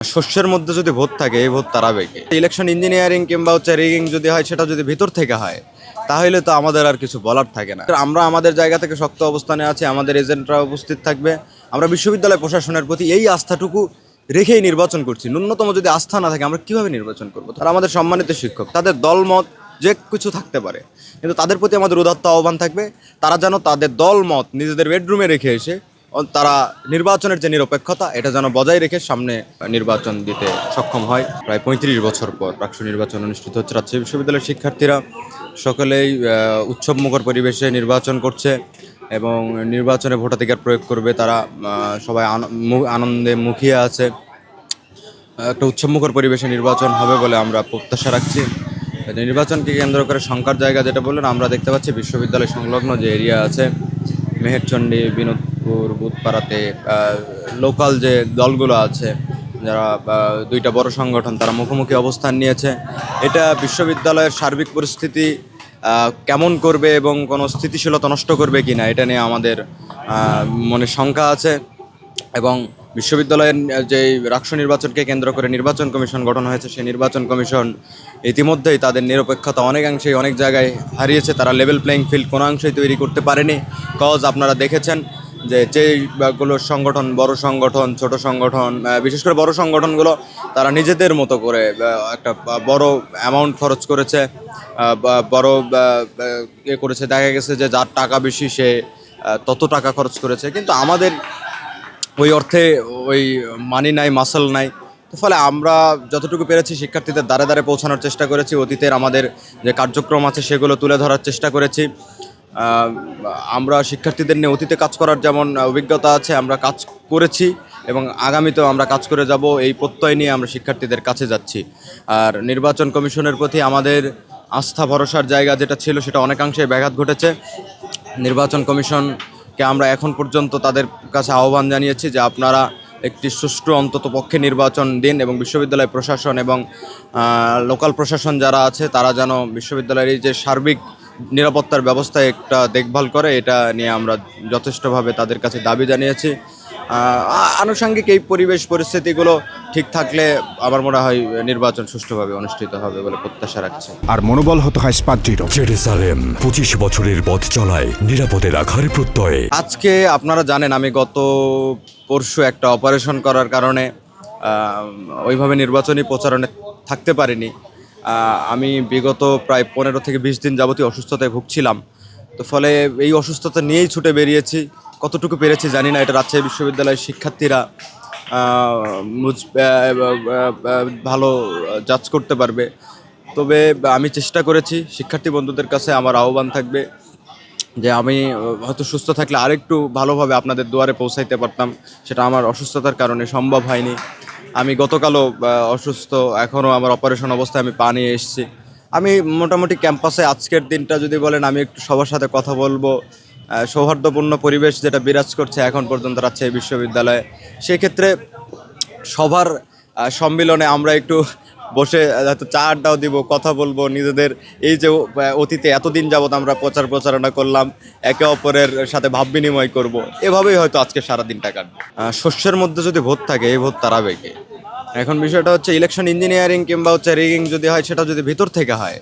শস্যের মধ্যে যদি ভোট থাকে, এই ভোট তারাবে কে ইলেকশন ইঞ্জিনিয়ারিং কিংবা হচ্ছে রিগিং যদি হয়, সেটা যদি ভিতর থেকে হয়, তাহলে তো আমাদের আর কিছু বলার থাকে না। আমরা আমাদের জায়গা থেকে শক্ত অবস্থানে আছি, আমাদের এজেন্টরা উপস্থিত থাকবে। আমরা বিশ্ববিদ্যালয় প্রশাসনের প্রতি এই আস্থাটুকু রেখেই নির্বাচন করছি। ন্যূনতম যদি আস্থা না থাকে, আমরা কীভাবে নির্বাচন করব? তারা আমাদের সম্মানিত শিক্ষক, তাদের দলমত যে কিছু থাকতে পারে, কিন্তু তাদের প্রতি আমাদের উদাত্ত আহ্বান থাকবে। তারা যেন তাদের দলমত নিজেদের বেডরুমে রেখে এসে তারা নির্বাচনের যে নিরপেক্ষতা, এটা যেন বজায় রেখে সামনে নির্বাচন দিতে সক্ষম হয়। প্রায় পঁয়ত্রিশ বছর পর প্রাক্ষ নির্বাচন অনুষ্ঠিত হচ্ছে। রাজশাহী বিশ্ববিদ্যালয়ের শিক্ষার্থীরা সকলেই উৎসবমুখর পরিবেশে নির্বাচন করছে এবং নির্বাচনে ভোটাধিকার প্রয়োগ করবে। তারা সবাই আনন্দে মুখিয়ে আছে। একটা উৎসবমুখর পরিবেশে নির্বাচন হবে বলে আমরা প্রত্যাশা রাখছি। নির্বাচনকে কেন্দ্র করে শঙ্কার জায়গা যেটা বললেন, আমরা দেখতে পাচ্ছি বিশ্ববিদ্যালয় সংলগ্ন যে এরিয়া আছে মেহেরচণ্ডী বিনোদপুর বুধপাড়াতে লোকাল যে দলগুলো আছে, যারা দুইটা বড় সংগঠন, তারা মুখোমুখি অবস্থান নিয়েছে। এটা বিশ্ববিদ্যালয়ের সার্বিক পরিস্থিতি কেমন করবে এবং কোনো স্থিতিশীলতা নষ্ট করবে কি না এটা নিয়ে আমাদের মনে শঙ্কা আছে। এবং বিশ্ববিদ্যালয়ের যে রাষ্ট্র নির্বাচনকে কেন্দ্র করে নির্বাচন কমিশন গঠন হয়েছে, সেই নির্বাচন কমিশন ইতিমধ্যেই তাদের নিরপেক্ষতা অনেকাংশেই অনেক জায়গায় হারিয়েছে। তারা লেভেল প্লেইং ফিল্ড কোনো অংশেই তৈরি করতে পারেনি। কজ আপনারা দেখেছেন যে যেগুলো সংগঠন, বড় সংগঠন, ছোট সংগঠন বিশেষ করে বড় সংগঠনগুলো, তারা নিজেদের মতো করে একটা বড় অ্যামাউন্ট খরচ করেছে বড় ইয়ে করেছে। দেখা গেছে যে যার টাকা বেশি সে তত টাকা খরচ করেছে। কিন্তু আমাদের ওই অর্থে ওই মানি নাই মাসল নাই। তো ফলে আমরা যতটুকু পেরেছি শিক্ষার্থীদের দ্বারে দ্বারে পৌঁছানোর চেষ্টা করেছি। অতীতের আমাদের যে কার্যক্রম আছে সেগুলো তুলে ধরার চেষ্টা করেছি। আমরা শিক্ষার্থীদের নিয়ে অতীতে কাজ করার যেমন অভিজ্ঞতা আছে, আমরা কাজ করেছি এবং আগামীতেও আমরা কাজ করে যাব, এই প্রত্যয় নিয়ে আমরা শিক্ষার্থীদের কাছে যাচ্ছি। আর নির্বাচন কমিশনের প্রতি আমাদের আস্থা, ভরসার জায়গা যেটা ছিল সেটা অনেকাংশে ব্যাঘাত ঘটেছে। নির্বাচন কমিশনকে আমরা এখন পর্যন্ত তাদের কাছে আহ্বান জানিয়েছি যে আপনারা একটি সুষ্ঠু অন্তত পক্ষে নির্বাচন দিন এবং বিশ্ববিদ্যালয় প্রশাসন এবং লোকাল প্রশাসন যারা আছে, তারা যেন বিশ্ববিদ্যালয়ের এই যে সার্বিক নিরাপত্তার ব্যবস্থায় একটা দেখভাল করে এটা নিয়ে আমরা যথেষ্টভাবে তাদের কাছে দাবি জানিয়েছি। আনুষঙ্গিক এই পরিবেশ পরিস্থিতিগুলো ঠিক থাকলে আমার মনে হয় নির্বাচন সুষ্ঠুভাবে অনুষ্ঠিত হবে বলে প্রত্যাশা রাখছি। আর মনোবল হতে হয় স্পাত দৃঢ় জেরুসালেম পঁচিশ বছরের পথ চলায় নিরাপদে রাখার প্রত্যয়ে। আজকে আপনারা জানেন আমি গত পরশু একটা অপারেশন করার কারণে ওইভাবে নির্বাচনী প্রচারণে থাকতে পারিনি। আমি বিগত প্রায় পনেরো থেকে বিশ দিন যাবতীয় অসুস্থতায় ভুগছিলাম। তো ফলে এই অসুস্থতা নিয়েই ছুটে বেরিয়েছি। কতটুকু পেরেছি জানি না। এটা রাজশাহী বিশ্ববিদ্যালয়ের শিক্ষার্থীরা ভালো জাজ করতে পারবে। তবে আমি চেষ্টা করেছি, শিক্ষার্থী বন্ধুদের কাছে আমার আহ্বান থাকবে যে আমি হয়তো সুস্থ থাকলে আরেকটু ভালোভাবে আপনাদের দুয়ারে পৌঁছাইতে পারতাম। সেটা আমার অসুস্থতার কারণে সম্ভব হয়নি। আমি গতকালও অসুস্থ এখনও আমার অপারেশন অবস্থায় আমি পা নিয়ে এসেছি। আমি মোটামুটি ক্যাম্পাসে আজকের দিনটা যদি বলেন, আমি একটু সবার সাথে কথা বলব। সৌহার্দ্যপূর্ণ পরিবেশ যেটা বিরাজ করছে এখন পর্যন্ত রাজশাহী বিশ্ববিদ্যালয়ে। সেক্ষেত্রে সবার সম্মিলনে আমরা একটু বসে হয়তো চা আড্ডাও দিব, কথা বলব, নিজেদের এই যে অতীতে এতদিন যাবত আমরা প্রচার প্রচারণা করলাম, একে অপরের সাথে ভাব বিনিময় করব, এভাবেই হয়তো আজকে সারাদিনটা কাটবে। শস্যের মধ্যে যদি ভোট থাকে, এই ভোট তারাবে কে এখন বিষয়টা হচ্ছে ইলেকশন ইঞ্জিনিয়ারিং কিংবা হচ্ছে রিগিং যদি হয়, সেটা যদি ভিতর থেকে হয়,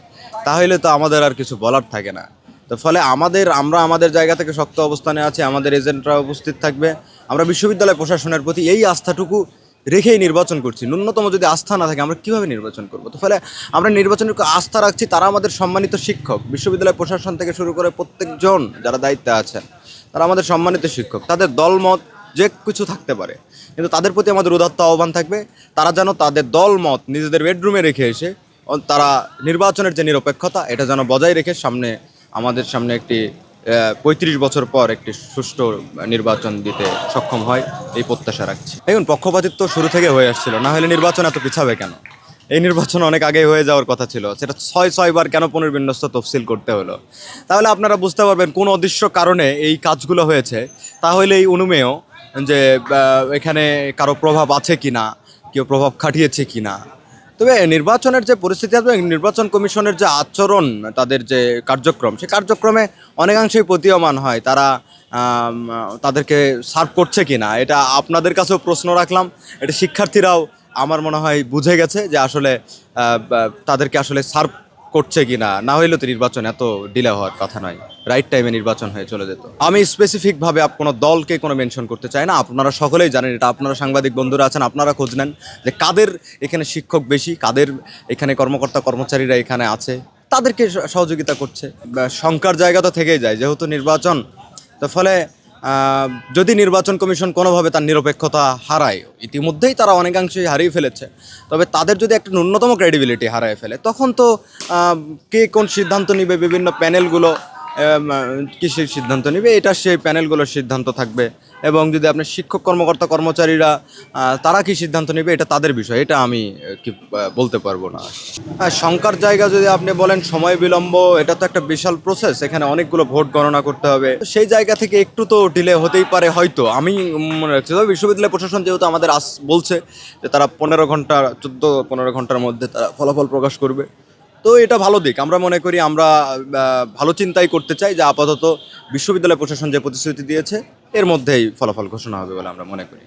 তাহলে তো আমাদের আর কিছু বলার থাকে না। তো ফলে আমাদের, আমরা আমাদের জায়গা থেকে শক্ত অবস্থানে আছি, আমাদের এজেন্টরা উপস্থিত থাকবে। আমরা বিশ্ববিদ্যালয় প্রশাসনের প্রতি এই আস্থাটুকু রেখেই নির্বাচন করছি। ন্যূনতম যদি আস্থা না থাকে, আমরা কীভাবে নির্বাচন করব? তো ফলে আমরা নির্বাচনের আস্থা রাখছি, তারা আমাদের সম্মানিত শিক্ষক। বিশ্ববিদ্যালয় প্রশাসন থেকে শুরু করে প্রত্যেকজন যারা দায়িত্বে আছেন, তারা আমাদের সম্মানিত শিক্ষক। তাদের দলমত যে কিছু থাকতে পারে, কিন্তু তাদের প্রতি আমাদের উদাত্ত আহ্বান থাকবে। তারা যেন তাদের দলমত নিজেদের বেডরুমে রেখে এসে তারা নির্বাচনের যে নিরপেক্ষতা, এটা যেন বজায় রেখে সামনে, আমাদের সামনে একটি পঁয়ত্রিশ বছর পর একটি সুষ্ঠু নির্বাচন দিতে সক্ষম হয়। এই প্রত্যাশা রাখছি। দেখুন, পক্ষপাতিত্ব শুরু থেকে হয়ে আসছিল, না হলে নির্বাচন এত পিছাবে কেন? এই নির্বাচন অনেক আগেই হয়ে যাওয়ার কথা ছিল, সেটা ছয়, ছয়বার কেন পুনর্বিন্যস্ত তফসিল করতে হলো? তাহলে আপনারা বুঝতে পারবেন কোন অদৃশ্য কারণে এই কাজগুলো হয়েছে। তাহলে এই অনুমেয় যে এখানে কারও প্রভাব আছে কিনা, কেউ প্রভাব খাটিয়েছে কি না তবে নির্বাচনের যে পরিস্থিতি আছে নির্বাচন কমিশনের যে আচরণ, তাদের যে কার্যক্রম, সে কার্যক্রমে অনেকাংশেই প্রতীয়মান হয়। তারা তাদেরকে সার্ভ করছে কি না এটা আপনাদের কাছেও প্রশ্ন রাখলাম। এটা শিক্ষার্থীরাও আমার মনে হয় বুঝে গেছে যে আসলে তাদেরকে আসলে সার্ভ করছে কি না না হইলেও তো নির্বাচন এত ডিলে হওয়ার কথা নয়। রাইট টাইমে নির্বাচন হয়ে চলে যেত। আমি স্পেসিফিকভাবে কোনো দলকে কোনো মেনশন করতে চাই না। আপনারা সকলেই জানেন এটা। আপনারা সাংবাদিক বন্ধুরা আছেন, আপনারা খোঁজ নেন যে কাদের এখানে শিক্ষক বেশি, কাদের এখানে কর্মকর্তা, কর্মচারীরা এখানে আছে। তাদেরকে সহযোগিতা করছে। শঙ্কার জায়গা তো থেকেই যায়। যেহেতু নির্বাচন তো ফলে যদি নির্বাচন কমিশন কোনোভাবে তার নিরপেক্ষতা হারায়, ইতিমধ্যেই তারা অনেকাংশেই হারিয়ে ফেলেছে। তবে তাদের যদি একটা ন্যূনতম ক্রেডিবিলিটি হারায় ফেলে, তখন তো কে কোন সিদ্ধান্ত নিবে বিভিন্ন প্যানেলগুলো কিসের সিদ্ধান্ত নেবে, এটা সেই প্যানেলগুলোর সিদ্ধান্ত থাকবে। এবং যদি আপনার শিক্ষক কর্মকর্তা, কর্মচারীরা তারা কি সিদ্ধান্ত নেবে, এটা তাদের বিষয়, এটা আমি কি বলতে পারব না। শঙ্কার জায়গা যদি আপনি বলেন সময় বিলম্ব, এটা তো একটা বিশাল প্রসেস এখানে অনেকগুলো ভোট গণনা করতে হবে। সেই জায়গা থেকে একটু তো ডিলে হতেই পারে হয়তো, আমি মনে রাখছি। তবে বিশ্ববিদ্যালয় প্রশাসন যেহেতু আমাদের আস, বলছে যে তারা পনেরো ঘণ্টা, চোদ্দ, পনেরো ঘণ্টার মধ্যে তারা ফলাফল প্রকাশ করবে। তো এটা ভালো দিক। আমরা মনে করি আমরা ভালো চিন্তাই করতে চাই যে আপাতত বিশ্ববিদ্যালয় প্রশাসন যে প্রতিশ্রুতি দিয়েছে, এর মধ্যেই ফলাফল ঘোষণা হবে বলে আমরা মনে করি।